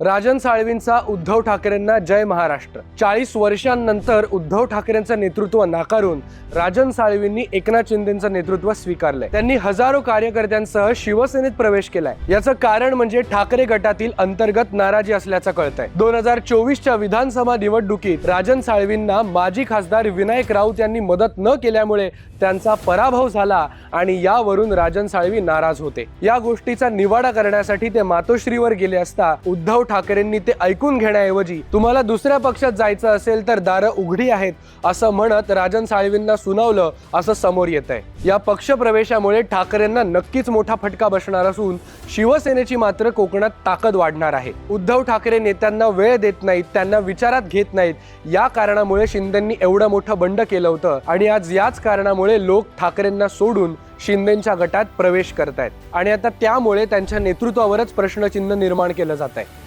राजन साळवींचा उद्धव ठाकरेंना जय महाराष्ट्र. चाळीस वर्षांनंतर उद्धव ठाकरेंचं नेतृत्व नाकारून राजन साळवींनी एकनाथ शिंदेचं नेतृत्व स्वीकारलंय. त्यांनी हजारो कार्यकर्त्यांसह शिवसेनेत प्रवेश केलाय. याचं कारण म्हणजे ठाकरे गटातील अंतर्गत नाराजी असल्याचं कळतंय. दोन हजार चोवीसच्या विधानसभा निवडणुकीत राजन साळवींना माजी खासदार विनायक राऊत यांनी मदत न केल्यामुळे त्यांचा पराभव झाला आणि यावरून राजन साळवी नाराज होते. या गोष्टीचा निवाडा करण्यासाठी ते मातोश्रीवर गेले असता उद्धव ठाकरेंनी ते ऐकून घेण्याऐवजी तुम्हाला दुसऱ्या पक्षात जायचं असेल तर दारं उघडी आहेत असं म्हणत राजन साळवींना सुनावलं असं समोर येत आहे या पक्ष प्रवेशामुळे ठाकरेंना नक्कीच मोठा फटका बसणार असून शिवसेनेची मात्र कोकणात ताकद वाढणार आहे. उद्धव ठाकरे नेत्यांना वेळ देत नाहीत त्यांना विचारात घेत नाहीत. या कारणामुळे शिंदेंनी एवढं मोठं बंड केलं होतं आणि आज याच कारणामुळे लोक ठाकरेंना सोडून शिंदेच्या गटात प्रवेश करतायत. आणि आता त्यामुळे त्यांच्या नेतृत्वावरच प्रश्नचिन्ह निर्माण केलं जात आहे